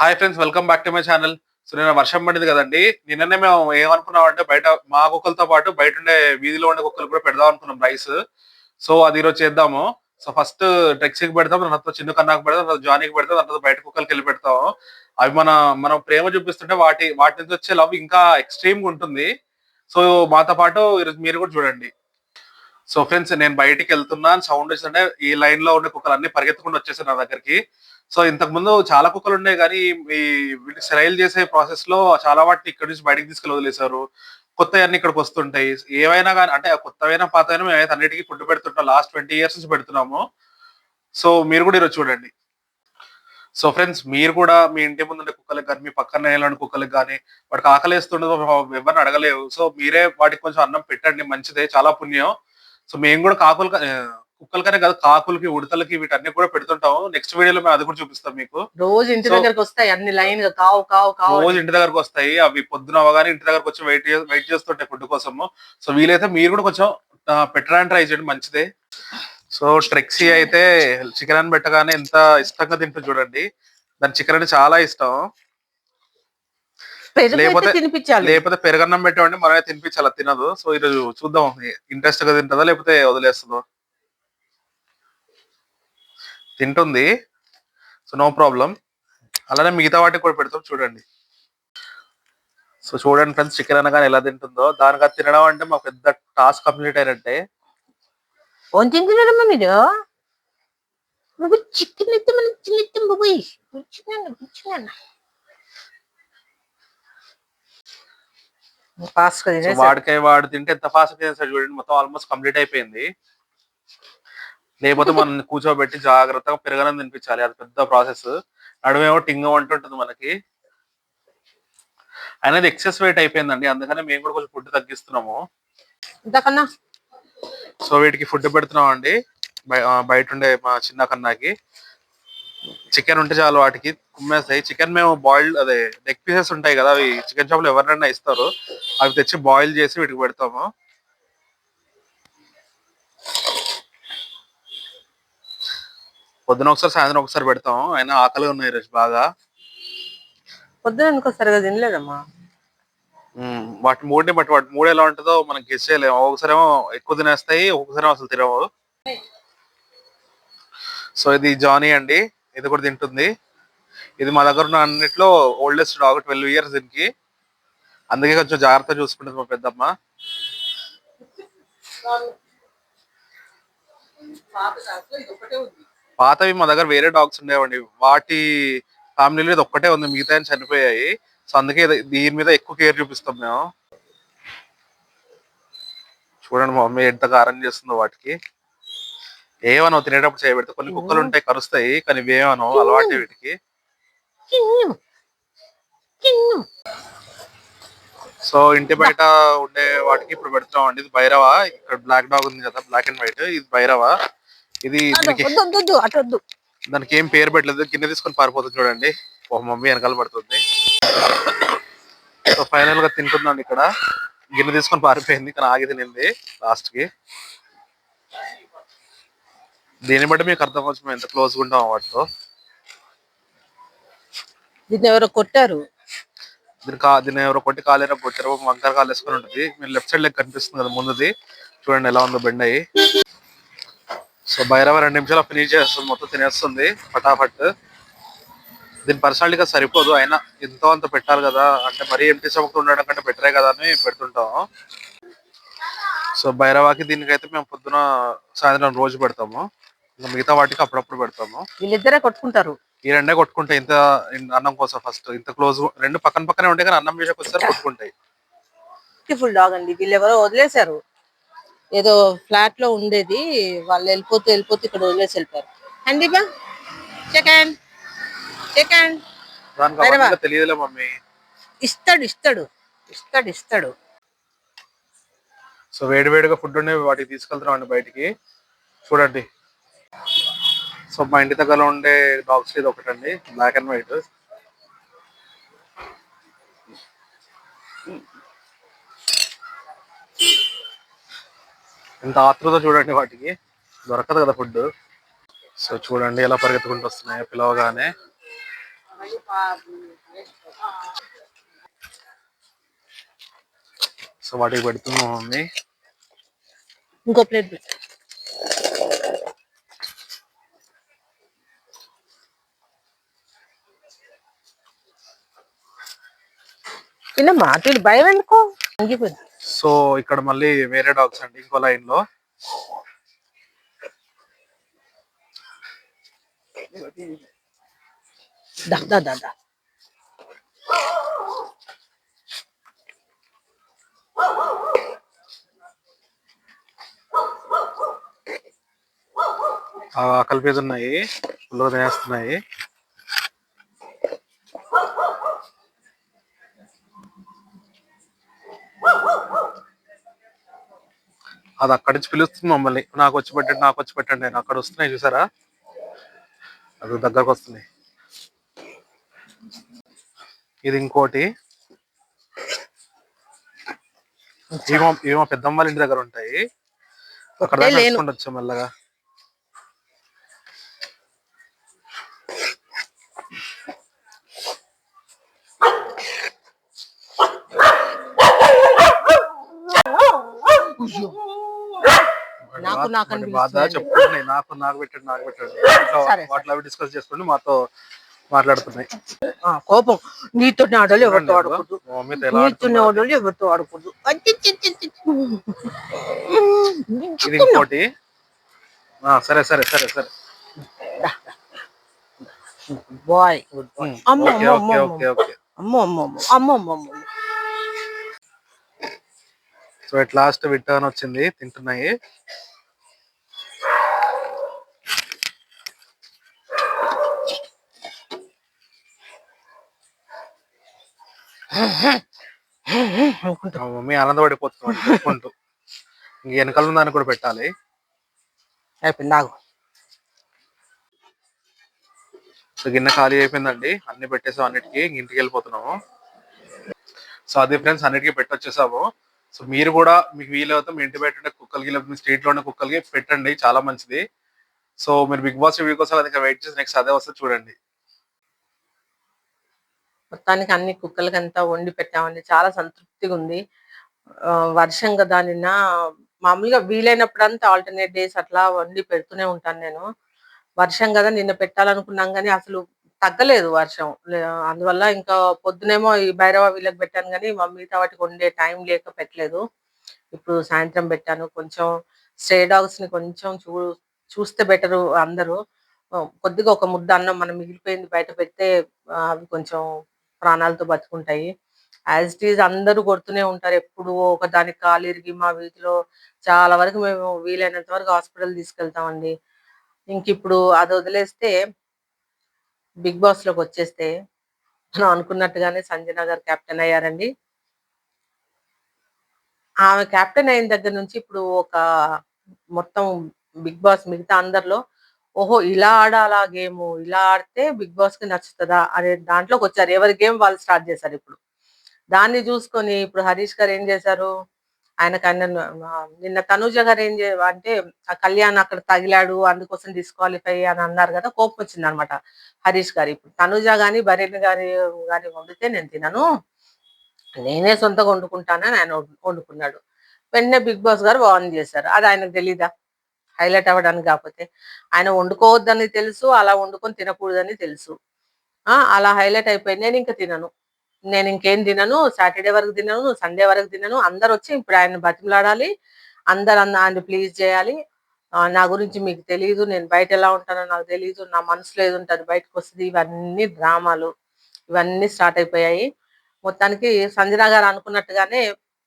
Hi friends welcome back to my channel. So నిన్న వర్షం పడింది కదండి. నిన్ననే మేము ఏమనుకున్నాం అంటే బయట మా కుక్కలతో పాటు బయట ఉండే వీధిలో ఉండే కుక్కలు కూడా పెడదాం అనుకున్నాం రైస్. సో అది ఈరోజు చేద్దాము. సో ఫస్ట్ టెక్సీకి పెడతాం తర్వాత చిన్న కన్నాకు పెడతాం తర్వాత జానీకి పెడతాం తర్వాత బయట కుక్కలకి వెళ్ళి పెడతాం అవి మన మనం ప్రేమ చూపిస్తుంటే వాటి వాటి నుంచి వచ్చే లవ్ ఇంకా ఎక్స్ట్రీమ్గా ఉంటుంది. సో మాతో పాటు ఈరోజు మీరు కూడా చూడండి. సో ఫ్రెండ్స్ నేను బయటికి వెళ్తున్నాను సౌండ్ వచ్చిందంటే ఈ లైన్లో ఉండే కుక్కలు అన్ని పరిగెత్తకుండా వచ్చేసాయి నా దగ్గరికి. సో ఇంతకు ముందు చాలా కుక్కలు ఉన్నాయి కానీ ఈ వీటికి సెరైల్ చేసే ప్రాసెస్లో చాలా వాటిని ఇక్కడ నుంచి బయటికి తీసుకెళ్ళి వదిలేశారు. కొత్త అన్ని ఇక్కడికి వస్తుంటాయి. ఏవైనా కానీ అంటే కొత్తవైనా పాతైనా మేము అన్నిటికీ ఫుడ్ పెడుతుంటాం. లాస్ట్ ట్వంటీ ఇయర్స్ నుంచి పెడుతున్నాము. సో మీరు కూడా ఈరోజు చూడండి. సో ఫ్రెండ్స్ మీరు కూడా మీ ఇంటి ముందు ఉండే కుక్కలకు కానీ మీ పక్కన నేలని కుక్కలకు కానీ వాటికి ఆకలి వేస్తుండదు ఎవరిని అడగలేవు. సో మీరే వాటికి కొంచెం అన్నం పెట్టండి మంచిదే చాలా పుణ్యం. సో మేము కూడా కాకులు కుక్కలకనే కాదు కాకులకి ఉడతలకి వీటన్ని కూడా పెడుతుంటాము. నెక్స్ట్ వీడియోలో మేము అది కూడా చూపిస్తాం మీకు. రోజు ఇంటి దగ్గరకు వస్తాయి అన్ని లైన్ కావు కావు కావు రోజు ఇంటి దగ్గరకు వస్తాయి. అవి పొద్దున అవగానే ఇంటి దగ్గరకు వచ్చి వెయిట్ వెయిట్ చేస్తుంటాయి ఫుడ్ కోసము. సో వీలైతే మీరు కూడా కొంచెం పెట్టడానికి ట్రై చేయండి మంచిదే. సో ట్రెక్సీ అయితే చికెన్ అని పెట్టగానే ఎంత ఇష్టంగా తింటుంది చూడండి. దాని చికెన్ అంటే చాలా ఇష్టం. లేకపోతే- తినిపించాలి. లేకపోతే పెరగన్నం పెట్టమంటే మనమే తినిపించాలి తినదు. సో ఈరోజు చూద్దాం. ఇంట్రెస్ట్గా తింటుందా లేకపోతే వదిలేస్తుందో? తింటుంది. So no problem. అలానే మిగతా వాటికి కూడా పెడతాం చూడండి. సో చూడండి ఫ్రెండ్స్ చికెన్ అనగానే ఎలా తింటుందో. దానికి అది తినడం అంటే మాకు పెద్ద టాస్క్ కంప్లీట్ అయినట్టే. తింటున్నారమ్మా మీరు? చికెన్ అయితే మనం తినేస్తాం బాబోయ్. ఫాస్ట్గా సో తినేసి వాడికై వాడు తింటే ఎంత ఫాస్ట్ తినేసాడు చూడండి మొత్తం ఆల్మోస్ట్ కంప్లీట్ అయిపోయింది. లేకపోతే మనం కూర్చోబెట్టి జాగ్రత్తగా పెరగనం తినిపించాలి అది పెద్ద ప్రాసెస్ నడుమేమో టింగ అంటుంటుంది మనకి. అనేది ఎక్సెస్ వెయిట్ అయిపోయిందండి అందుకనే మేము కూడా కొంచెం ఫుడ్ తగ్గిస్తున్నాము. ఇంతకన్నా? సో వీటికి ఫుడ్ పెడుతున్నాం అండి బయట ఉండే మా చిన్న కన్నాకి. చికెన్ ఉంటే చాలు వాటికి. కుమ్మేస్తాయి. చికెన్ మేము బాయిల్డ్ అదే నెక్ పీసెస్ ఉంటాయి కదా అవి చికెన్ షాప్లో ఎవరినైనా ఇస్తారు. అవి తెచ్చి బాయిల్ చేసి వీటికి పెడతాము. పొద్దున ఒకసారి సాయంత్రం ఒకసారి పెడతాం అయినా ఆకలిగా ఉన్నాయి ఈరోజు బాగా. పొద్దున ఎందుకో సరిగా తినలేదమ్మా? వాటి మూడుని బట్టి వాటి మూడు ఎలా ఉంటుందో మనం గెస్ చేయలేము. ఒకసారి ఏమో ఎక్కువ తినేస్తాయి ఒక్కొక్కసారి అసలు తినవు. సో ఇది జానీ అండి. ఇది కూడా తింటుంది. ఇది మా దగ్గర ఉన్న అన్నిట్లో ఓల్డెస్ట్ డాగ్ ట్వెల్వ్ ఇయర్స్ దీనికి. అందుకే కొంచెం జాగ్రత్త చూసుకుంటుంది మా పెద్దమ్మ. పాతవి మా దగ్గర వేరే డాగ్స్ ఉండేవండి. వాటి ఫ్యామిలీలో ఇది ఒక్కటే ఉంది. మిగతా చనిపోయాయి. సో అందుకే దీని మీద ఎక్కువ కేర్ చూపిస్తాం మేము. చూడండి మా మమ్మీ ఎంత కారం చేస్తుందో వాటికి. ఏమనో తినేటప్పుడు చేయబెడితే కొన్ని కుక్కలు ఉంటాయి కరుస్తాయి కానీ ఇవేమనో అలవాటే వీటికి. సో ఇంటి బయట ఉండే వాటికి ఇప్పుడు పెడుతున్నాం అండి ఇది భైరవ ఇక్కడ బ్లాక్ డాగ్ ఉంది కదా బ్లాక్ అండ్ వైట్ ఇది భైరవ. ఇది దానికి ఏం పేరు పెట్టలేదు. కింద తీసుకొని పారిపోతుంది చూడండి. ఒక మమ్మీ వెనకాల పడుతుంది. సో ఫైనల్గా తింటుందండి ఇక్కడ. గిన్నె తీసుకొని పారిపోయింది కానీ ఆగి తినింది లాస్ట్కి. దీన్ని బట్టి మీకు అర్థంవచ్చు మేము ఎంత క్లోజ్గా ఉంటాం వాటితో. దీన్ని ఎవరో కొట్టారు? దీని కా దీన్ని ఎవరో కొట్టి కాలేరో కొట్టారో. వంకర కాలు వేసుకొని ఉంటుంది. మీరు లెఫ్ట్ సైడ్ లెక్క కనిపిస్తుంది కదా ముందుది. చూడండి ఎలా ఉందో బెండ్ అయ్యి. సో భైరవ రెండు నిమిషాలు ఫినిష్ చేస్తుంది. మొత్తం తినేస్తుంది. ఫటాఫట్. దీని పర్సనాలిటీగా సరిపోదు. అయినా ఎంతో అంత పెట్టాలి కదా. అంటే మరీ ఎంటీ స్టమక్ ఉండడం కంటే బెటరే కదా అని పెడుతుంటాం. సో భైరవాకి దీనికైతే మేము పొద్దున సాయంత్రం రోజు పెడతాము. ఇంకా మిగతా వాటికి అప్పుడప్పుడు పెడతాము. వీళ్ళిద్దరే కొట్టుకుంటారు. ఈ రెండే కొట్టుకుంటాయి ఇంత అన్నం కోసం ఫస్ట్ ఇంత క్లోజ్ రెండు పక్కన పక్కనే ఉంటాయి కానీ అన్నం వచ్చేసరికి కొట్టుకుంటాయి. బ్యూటిఫుల్ డాగ్ అండి. వీళ్ళు ఎవరో వదిలేశారు. ఏదో ఫ్లాట్లో ఉండేది. వాళ్ళు వెళ్ళిపోతూ వెళ్ళిపోతూ ఇక్కడ వదిలేసి వెళ్ళిపోయారు. అండి బా సెకండ్ తెలియదులే మమ్మీ. ఇస్తాడు ఇస్తాడు ఇస్తాడు ఇస్తాడు. సో వేడి వేడిగా ఫుడ్ ఉండే వాటికి తీసుకెళ్తున్నాం అండి బయటికి. చూడండి. సో మా ఇంటి దగ్గర ఉండే డాగ్స్ ఇది ఒకటండి బ్లాక్ అండ్ వైట్ ఎంత ఆతృత చూడండి వాటికి. దొరకదు కదా ఫుడ్ సో చూడండి ఎలా పరిగెత్తుకుంటూ వస్తున్నాయో పిలవగానే. సో వాటికి పెడుతున్నాం మమ్మీ. ఇంకో ప్లేట్ అటు ఇటు భయం ఎందుకు సో ఇక్కడ మళ్ళీ వేరే డాగ్స్ అండి ఇంకో లైన్లో దా దా దా దా. ఆ ఆకలి మీద ఉన్నాయి ఫుల్గా తినేస్తున్నాయి అది అక్కడి నుంచి పిలుస్తుంది మమ్మల్ని. నాకు వచ్చి పెట్టండి నాకు వచ్చి పెట్టండి. అని అక్కడ వస్తున్నాయి చూసారా? అది దగ్గరకు వస్తున్నాయి. ఇది ఇంకోటి. ఏమో ఏమో పెద్దమ్మ వాళ్ళ ఇంటి దగ్గర ఉంటాయి. అక్కడ వచ్చాం మెల్లగా. నాకు నాకు బాధ నాకు నాకు పెట్టండి నాకు పెట్టండి. వాటిలో అవి డిస్కస్ చేసుకుంటూ మాతో మాట్లాడుతున్నాయి. కోపం. నీతో ఆడలు ఎవరితో ఆడకూడదు. నీతో. ఆడలు ఎవరితో ఆడకూడదు. ఇది ఇంకోటి. సరే సరే సరే సరే. బాయ్. అమ్మో అమ్మో అమ్మో అమ్మో అమ్మో అమ్మో అమ్మో. సో ఎట్ లాస్ట్ విట్టర్న్ వచ్చింది తింటున్నాయి. మమ్మీ ఆనందపడిపోతుంది చెప్పుకుంటూ. ఇంక వెనకాల దాన్ని కూడా పెట్టాలి. అయిపోయింది ఆగు. సో గిన్నె ఖాళీ అయిపోయిందండి అన్ని పెట్టేసాం అన్నిటికీ ఇంటికి వెళ్ళిపోతున్నాము. సో అదే ఫ్రెండ్స్ అన్నిటికీ పెట్టొచ్చేసాము. సో మీరు కూడా మీకు వీలవుతే మీ ఇంటి బయట ఉండే కుక్కలకి లేదా మీ స్ట్రీట్లో ఉండే కుక్కలకి పెట్టండి చాలా మంచిది. సో మీరు బిగ్ బాస్ రివ్యూ కోసం అది వెయిట్ చేసి నెక్స్ట్ అదే వస్తే చూడండి. మొత్తానికి అన్ని కుక్కలకంతా వండి పెట్టామండి. చాలా సంతృప్తిగా ఉంది. వర్షం కదా నిన్న మామూలుగా వీలైనప్పుడంతా ఆల్టర్నేట్ డేస్ అట్లా వండి పెడుతూనే ఉంటాను నేను. వర్షం కదా నిన్న పెట్టాలనుకున్నాం కానీ అసలు తగ్గలేదు వర్షం. అందువల్ల ఇంకా పొద్దునేమో ఈ భైరవ వీళ్ళకి పెట్టాను కానీ మా మిగతా వాటికి వండే టైం లేక పెట్టలేదు. ఇప్పుడు సాయంత్రం పెట్టాను. కొంచెం స్ట్రే డాగ్స్ని కొంచెం చూ చూస్తే బెటరు అందరూ. కొద్దిగా ఒక ముద్ద అన్నం మనం మిగిలిపోయింది బయట పెడితే అవి కొంచెం ప్రాణాలతో బతుకుంటాయి. యాజ్ ఇట్ ఈజ్ అందరూ కొడుతూనే ఉంటారు. ఎప్పుడు ఒక దానికి కాలిరిగి మా వీధిలో చాలా వరకు మేము వీలైనంత వరకు హాస్పిటల్ తీసుకెళ్తామండి. ఇంక ఇప్పుడు అది వదిలేస్తే బిగ్ బాస్లోకి వచ్చేస్తే మనం అనుకున్నట్టుగానే సంజన గారు కెప్టెన్ అయ్యారండి. ఆమె కెప్టెన్ అయిన దగ్గర నుంచి ఇప్పుడు ఒక మొత్తం బిగ్ బాస్ మిగతా అందరిలో ఓహో ఇలా ఆడాలా గేమ్ ఇలా ఆడితే బిగ్ బాస్కి నచ్చుతుందా అనే దాంట్లోకి వచ్చారు. ఎవరి గేమ్ వాళ్ళు స్టార్ట్ చేశారు ఇప్పుడు. దాన్ని చూసుకొని ఇప్పుడు హరీష్ గారు ఏం చేశారు? ఆయనకు ఆయన నిన్న తనూజ గారు ఏం చే అంటే ఆ కళ్యాణ్ అక్కడ తగిలాడు అందుకోసం డిస్క్వాలిఫై అని అన్నారు కదా కోపం వచ్చింది అనమాట హరీష్ గారు. ఇప్పుడు తనూజ గాని బరేన్ గారి గాని వండితే నేను తినను. నేనే సొంతంగా వండుకుంటానని ఆయన వండుకున్నాడు. వెంటనే బిగ్ బాస్ గారు వార్న్ చేశారు. అది ఆయనకు తెలీదా? హైలైట్ అవ్వడానికి కాకపోతే. ఆయన వండుకోవద్దని తెలుసు అలా వండుకొని తినకూడదని తెలుసు. ఆ అలా హైలైట్ అయిపోయింది. నేను ఇంకా తినను. నేను ఇంకేం తినను సాటర్డే వరకు తినను సండే వరకు తినను. అందరు వచ్చి ఇప్పుడు ఆయన బతిమలాడాలి. అందరు అన్న ఆయన ప్లీజ్ చేయాలి నా గురించి మీకు తెలియదు నేను బయట ఎలా ఉంటానో నాకు తెలియదు నా మనసులో ఏది ఉంటుంది బయటకు వస్తుంది. ఇవన్నీ డ్రామాలు. ఇవన్నీ స్టార్ట్ అయిపోయాయి. మొత్తానికి సంజన గారు అనుకున్నట్టుగానే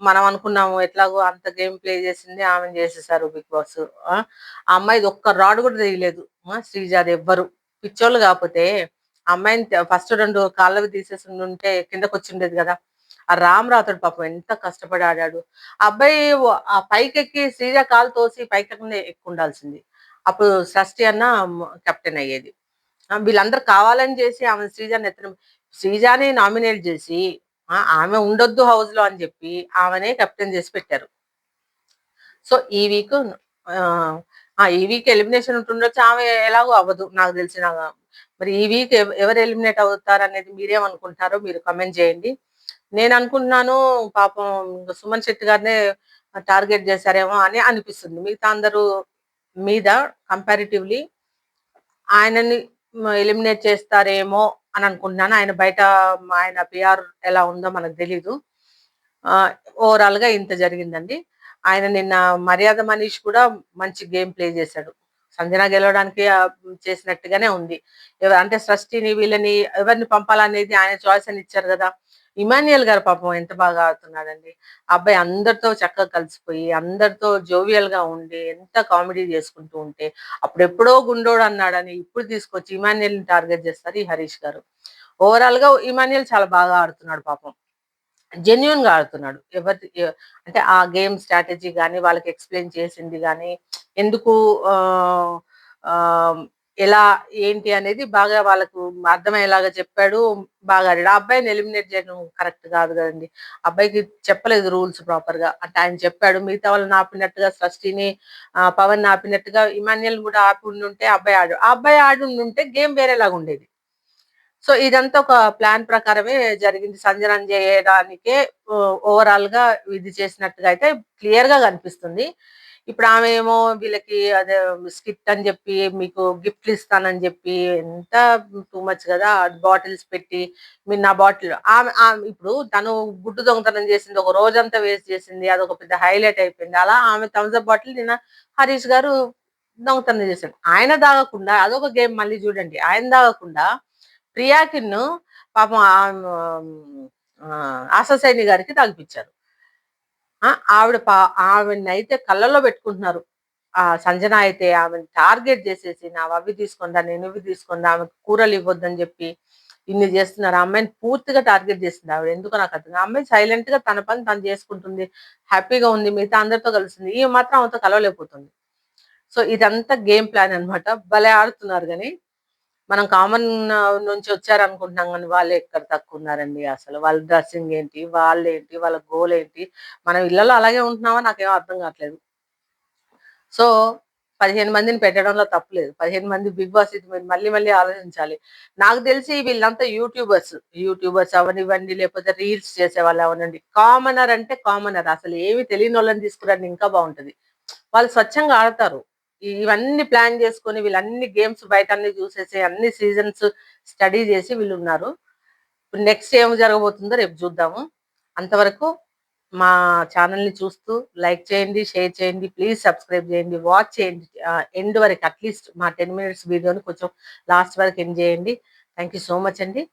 మనం అనుకున్నాము ఎట్లాగో అంత గేమ్ ప్లే చేసింది ఆమె చేసేసారు బిగ్ బాస్. ఆ అమ్మాయి అమ్మాయిది ఒక్క రాడ్ కూడా తెలియలేదు. శ్రీజాది ఎవ్వరు. పిచ్చోళ్ళు కాకపోతే అమ్మాయిని ఫస్ట్ రెండు కాళ్ళవి తీసేసి ఉంటే కిందకు వచ్చి ఉండేది కదా ఆ రామరాతుడు పాపం ఎంత కష్టపడి ఆడాడు ఆ అబ్బాయి ఆ పైకి ఎక్కి శ్రీజ కాలు తోసి పైకెక్కనే ఎక్కువ ఉండాల్సింది అప్పుడు సృష్టి అన్న కెప్టెన్ అయ్యేది. వీళ్ళందరూ కావాలని చేసి ఆమె శ్రీజాని ఎత్తడం శ్రీజాని నామినేట్ చేసి ఆమె ఉండొద్దు హౌస్లో అని చెప్పి ఆమెనే కెప్టెన్ చేసి పెట్టారు. సో ఈ వీక్ ఆ ఈ వీక్ ఎలిమినేషన్ ఉంటుండొచ్చు. ఆమె ఎలాగో అవ్వదు. నాకు తెలిసిన మరి ఈ వీక్ ఎవరు ఎలిమినేట్ అవుతారు అనేది మీరేమనుకుంటారో మీరు కమెంట్ చేయండి. నేను అనుకుంటున్నాను పాపం సుమన్ శెట్టి గారినే టార్గెట్ చేశారేమో అని అనిపిస్తుంది. మిగతా అందరూ మీద కంపారిటివ్లీ ఆయనని ఎలిమినేట్ చేస్తారేమో అని అనుకుంటున్నాను. ఆయన బయట ఆయన పిఆర్ ఎలా ఉందో మనకు తెలీదు. ఓవరాల్గా ఇంత జరిగిందండి. ఆయన నిన్న మర్యాద మనీష్ కూడా మంచి గేమ్ ప్లే చేశాడు. సంజన గెలవడానికి చేసినట్టుగానే ఉంది. అంటే సృష్టిని వీళ్ళని ఎవరిని పంపాలనేది ఆయన చాయిస్ అని ఇచ్చారు కదా. ఇమాన్యుయల్ గారు పాపం ఎంత బాగా ఆడుతున్నాడండి. ఆ అబ్బాయి అందరితో చక్కగా కలిసిపోయి అందరితో జోవియల్గా ఉండి ఎంత కామెడీ చేసుకుంటూ ఉంటే అప్పుడెప్పుడో గుండోడు అన్నాడని ఇప్పుడు తీసుకొచ్చి ఇమాన్యుయల్ని టార్గెట్ చేస్తారు ఈ హరీష్ గారు. ఓవరాల్గా ఇమాన్యుయల్ చాలా బాగా ఆడుతున్నాడు పాపం. జెన్యున్గా ఆడుతున్నాడు. ఎవరి అంటే ఆ గేమ్ స్ట్రాటజీ కానీ వాళ్ళకి ఎక్స్ప్లెయిన్ చేసింది కానీ ఎందుకు ఆ, ఎలా ఏంటి అనేది బాగా వాళ్ళకు అర్థమయ్యేలాగా చెప్పాడు. బాగా ఆడాడు. ఆ అబ్బాయిని ఎలిమినేట్ చేయడం కరెక్ట్ కాదు కదండి. అబ్బాయికి చెప్పలేదు రూల్స్ ప్రాపర్గా. అంటే ఆయన చెప్పాడు మిగతా వాళ్ళని ఆపినట్టుగా సృష్టిని పవన్ ఆపినట్టుగా ఇమాన్యుల్ కూడా ఆపి ఉండుంటే అబ్బాయి ఆడు ఆ అబ్బాయి ఆడి ఉండుంటే గేమ్ వేరేలాగా ఉండేది. సో ఇదంతా ఒక ప్లాన్ ప్రకారమే జరిగింది. సంజనం చేయడానికే ఓవరాల్గా ఇది చేసినట్టుగా అయితే క్లియర్గా కనిపిస్తుంది. ఇప్పుడు ఆమె ఏమో వీళ్ళకి అదే స్కిట్ అని చెప్పి మీకు గిఫ్ట్లు ఇస్తానని చెప్పి ఎంత టూ మచ్ కదా బాటిల్స్ పెట్టి మీరు నా బాటిల్ ఆమె ఆమె ఇప్పుడు తను గుడ్డు దొంగతనం చేసింది ఒక రోజంతా వేస్ట్ చేసింది అది ఒక పెద్ద హైలైట్ అయిపోయింది. అలా ఆమె థమ్స్అప్ బాటిల్ నిన్న హరీష్ గారు దొంగతనం చేశాడు ఆయన దాగకుండా అదొక గేమ్ మళ్ళీ చూడండి ఆయన దాగకుండా ప్రియాకిన్ పాపం ఆశసైని గారికి తాగిపించారు ఆ, ఆవిడ పా ఆవిడని అయితే కళ్ళలో పెట్టుకుంటున్నారు. ఆ సంజన అయితే ఆమెను టార్గెట్ చేసేసి నా అవి తీసుకుందా నేను ఇవి తీసుకుందా ఆమెకు కూరలు ఇవ్వద్దని చెప్పి ఇన్ని చేస్తున్నారు. అమ్మాయిని పూర్తిగా టార్గెట్ చేసింది ఆవిడ. ఎందుకు నాకు అర్థం అమ్మాయి సైలెంట్గా తన పని తను చేసుకుంటుంది హ్యాపీగా ఉంది మిగతా అందరితో కలిసింది ఈ మాత్రం ఆమెతో కలవలేకపోతుంది. సో ఇదంతా గేమ్ ప్లాన్ అన్నమాట. భలే ఆడుతున్నారు కానీ మనం కామన్ నుంచి వచ్చారు అనుకుంటున్నాం కానీ వాళ్ళు ఎక్కడ తక్కువ ఉన్నారండి అసలు? వాళ్ళ డ్రెస్సింగ్ ఏంటి? వాళ్ళు ఏంటి వాళ్ళ గోల్ ఏంటి? మనం ఇళ్ళలో అలాగే ఉంటున్నామో? నాకేం అర్థం కావట్లేదు. సో పదిహేను మందిని పెట్టడంలో తప్పలేదు పదిహేను మంది బిగ్ బాస్ ఇది మీరు మళ్ళీ మళ్ళీ ఆలోచించాలి. నాకు తెలిసి వీళ్ళంతా యూట్యూబర్స్. యూట్యూబర్స్ అవనివ్వండి లేకపోతే రీల్స్ చేసే వాళ్ళు అవనండి కామనర్ అంటే కామనర్ అసలు ఏమి తెలియని వాళ్ళని తీసుకురండి ఇంకా బాగుంటది. వాళ్ళు స్వచ్ఛంగా ఆడతారు. ఇవన్నీ ప్లాన్ చేసుకొని వీళ్ళన్ని గేమ్స్ బయట అన్ని చూసేసి అన్ని సీజన్స్ స్టడీ చేసి వీళ్ళు ఉన్నారు ఇప్పుడు నెక్స్ట్ ఏం జరగబోతుందో రేపు చూద్దాము. అంతవరకు మా ఛానల్ని చూస్తూ లైక్ చేయండి షేర్ చేయండి ప్లీజ్ సబ్స్క్రైబ్ చేయండి వాచ్ చేయండి. ఎండ్ వరకు అట్లీస్ట్ మా టెన్ మినిట్స్ వీడియోని కొంచెం లాస్ట్ వరకు ఎండ్ చేయండి. థ్యాంక్ యూ సో మచ్ అండి.